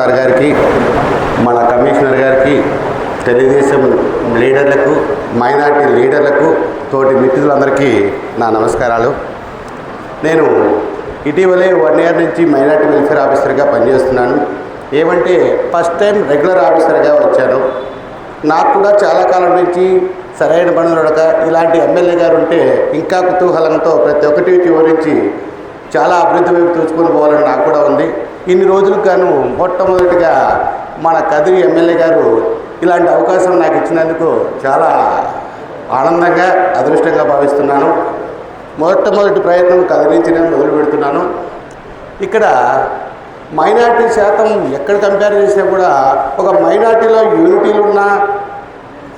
Sir గారికి మన commissioner గారికి తెలుగుదేశం లీడర్లకు మైనార్టీ లీడర్లకు తోటి మిత్రులందరికీ నా నమస్కారాలు. నేను ఇటీవలే వన్ ఇయర్ నుంచి మైనార్టీ వెల్ఫేర్ ఆఫీసర్గా పనిచేస్తున్నాను. ఏమంటే ఫస్ట్ టైం రెగ్యులర్ ఆఫీసర్గా వచ్చాను. నాకు కూడా చాలా కాలం నుంచి సరైన పనులు దొరక ఇలాంటి ఎమ్మెల్యే గారు ఉంటే ఇంకా కుతూహలంతో ప్రతి ఒక్కటి వివరించి చాలా అభివృద్ధి వైపు చూసుకొని పోవాలని నాకు కూడా ఉంది. ఇన్ని రోజులకు గాను మొట్టమొదటిగా మన కదిరి ఎమ్మెల్యే గారు ఇలాంటి అవకాశం నాకు ఇచ్చినందుకు చాలా ఆనందంగా అదృష్టంగా భావిస్తున్నాను. మొట్టమొదటి ప్రయత్నం కదిరి నుంచి నేను మొదలు పెడుతున్నాను. ఇక్కడ మైనార్టీ శాతం ఎక్కడ కంపేర్ చేసినా కూడా ఒక మైనార్టీలో యూనిటీలు ఉన్నా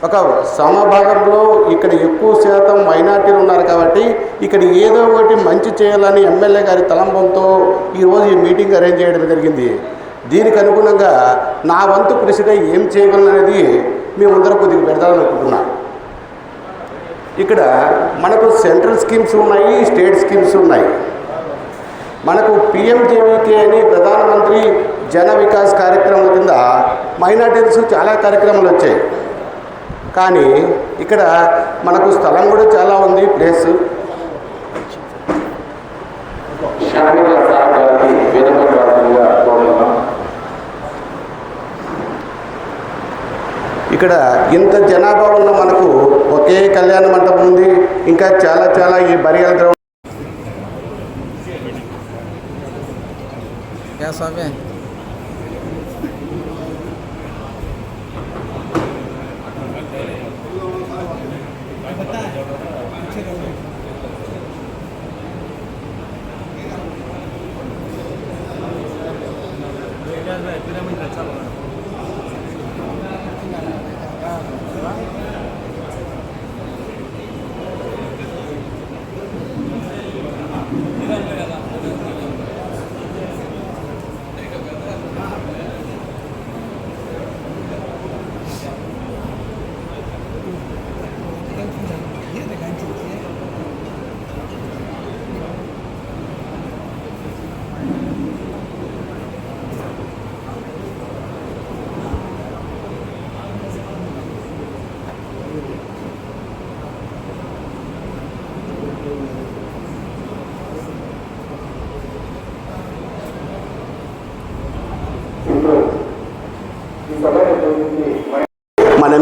ఒక సమభాగంలో ఇక్కడ ఎక్కువ శాతం మైనార్టీలు ఉన్నారు కాబట్టి ఇక్కడ ఏదో ఒకటి మంచి చేయాలని ఎమ్మెల్యే గారి తలంపంతో ఈరోజు ఈ మీటింగ్ అరేంజ్ చేయడం జరిగింది. దీనికి అనుగుణంగా నా వంతు కృషిగా ఏం చేయగలను అనేది మేమందరం కొద్దిగా పెడదామనుకుంటున్నాం ఇక్కడ మనకు సెంట్రల్ స్కీమ్స్ ఉన్నాయి స్టేట్ స్కీమ్స్ ఉన్నాయి. మనకు పిఎంజేవీకే అని ప్రధానమంత్రి జన వికాస్ కార్యక్రమం కింద మైనార్టీస్ చాలా కార్యక్రమాలు వచ్చాయి. కానీ ఇక్కడ మనకు స్థలం కూడా చాలా ఉంది ప్లేస్. ఇక్కడ ఇంత జనాభా ఉన్న మనకు ఒకే కళ్యాణ మండపం ఉంది ఇంకా చాలా చాలా ఈ బరియల్ గ్రౌండ్.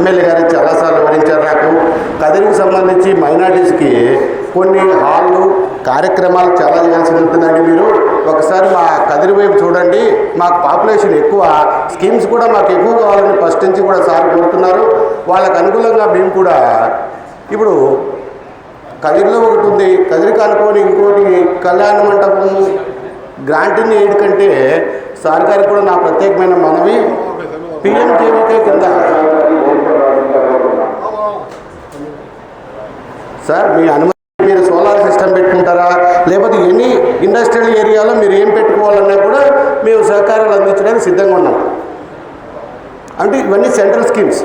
ఎమ్మెల్యే గారు చాలాసార్లు వివరించారు నాకు. కదిరికి సంబంధించి మైనార్టీస్కి కొన్ని హాళ్ళు కార్యక్రమాలు చాలా చేయాల్సి ఉంటుందండి మీరు. ఒకసారి మా కదిరి వైపు చూడండి. మాకు పాపులేషన్ ఎక్కువ. స్కీమ్స్ కూడా మాకు ఎక్కువ కావాలని ఫస్ట్ నుంచి కూడా సార్ కోరుతున్నారు. వాళ్ళకు అనుకూలంగా మేము కూడా ఇప్పుడు కదిరిలో ఒకటి ఉంది. కదిరికి అనుకోని ఇంకోటి కళ్యాణ మంటపం గ్రాంటింగ్ ఎయిడ్ కంటే సార్ గారికి కూడా నా ప్రత్యేకమైన మనవి. పిఎంకేవీకే కింద సార్ మీ అనుమతి మీరు సోలార్ సిస్టమ్ పెట్టుకుంటారా? లేకపోతే ఎనీ ఇండస్ట్రియల్ ఏరియాలో మీరు ఏం పెట్టుకోవాలన్నా కూడా మేము సహకారాలు అందించడానికి సిద్ధంగా ఉన్నాం. అంటే ఇవన్నీ సెంట్రల్ స్కీమ్స్.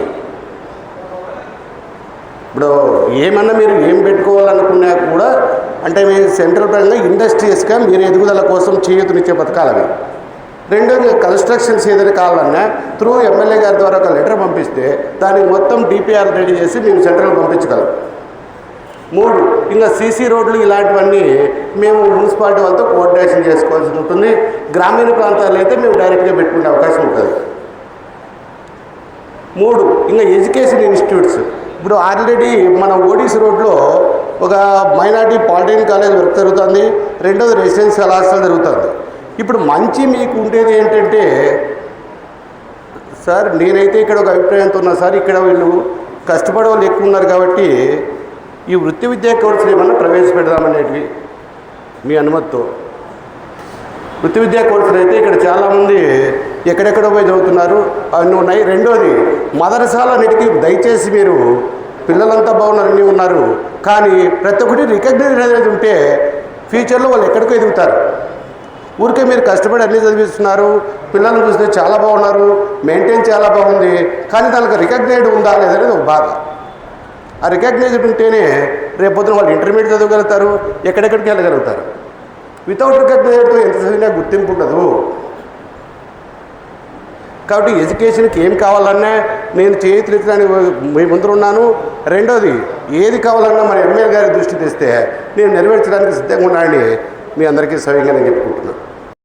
ఇప్పుడు ఏమన్నా మీరు ఏం పెట్టుకోవాలనుకున్నా కూడా అంటే మీ సెంట్రల్ పరంగా ఇండస్ట్రీస్గా మీరు ఎదుగుదల కోసం చేయూతనిచ్చే పథకాలు అవి. రెండోది కన్స్ట్రక్షన్స్ ఏదైనా కావాలన్నా త్రూ ఎమ్మెల్యే గారి ద్వారా ఒక లెటర్ పంపిస్తే దానికి మొత్తం డిపిఆర్ రెడీ చేసి మేము సెంట్రల్ పంపించగలం. మూడు. ఇంకా సీసీ రోడ్లు ఇలాంటివన్నీ మేము మున్సిపాలిటీ వాళ్ళతో కోఆర్డినేషన్ చేసుకోవాల్సి ఉంటుంది. గ్రామీణ ప్రాంతాల్లో అయితే మేము డైరెక్ట్గా పెట్టుకునే అవకాశం ఉంటుంది. మూడు. ఇంకా ఎడ్యుకేషన్ ఇన్స్టిట్యూట్స్. ఇప్పుడు ఆల్రెడీ మన ఓడిసి రోడ్లో ఒక మైనార్టీ పాలిటెక్నిక్ కాలేజ్ వర్క్ జరుగుతుంది. రెండోది రెసిడెన్షియల్ హాస్టల్ జరుగుతుంది. ఇప్పుడు మంచి మీకు ఉండేది ఏంటంటే సార్ నేనైతే ఇక్కడ ఒక అభిప్రాయంతో ఉన్నా సార్ ఇక్కడ వీళ్ళు కష్టపడే వాళ్ళు ఎక్కువ ఉన్నారు కాబట్టి ఈ వృత్తి విద్యా కోర్సులు ఏమన్నా ప్రవేశపెడదామనేటివి మీ అనుమతితో? వృత్తి విద్యా కోర్సులు అయితే ఇక్కడ చాలామంది ఎక్కడెక్కడో పోయి చదువుతున్నారు. అవన్నీ ఉన్నాయి. రెండోది మదరసాలన్నిటికీ దయచేసి మీరు పిల్లలంతా బాగున్నారని ఉన్నారు. కానీ ప్రతి ఒక్కటి రికగ్నైజ్ అనేది ఉంటే ఫ్యూచర్లో వాళ్ళు ఎక్కడికో ఎదుగుతారు. ఊరికే మీరు కష్టపడి అన్నీ చదివిస్తున్నారు. పిల్లలు చూస్తే చాలా బాగున్నారు. మెయింటైన్ చాలా బాగుంది. కానీ దానికి రికగ్నైడ్ ఉందా లేదనేది ఒక బాధ. ఆ రికగ్నైజ్డ్ ఉంటేనే రేపొద్దున వాళ్ళు ఇంటర్మీడియట్ చదవగలుగుతారు ఎక్కడెక్కడికి వెళ్ళగలుగుతారు. వితౌట్ రికగ్నైజ్డ్తో ఎంత చదివినా గుర్తింపు ఉండదు. కాబట్టి ఎడ్యుకేషన్కి ఏం కావాలన్నా నేను చేతులెత్తడానికి మీ ముందర ఉన్నాను. రెండోది ఏది కావాలన్నా మన ఎమ్మెల్యే గారి దృష్టి తెస్తే నేను నెరవేర్చడానికి సిద్ధంగా ఉన్నానని మీ అందరికీ సవ్యంగా నేను చెప్పుకుంటున్నాను.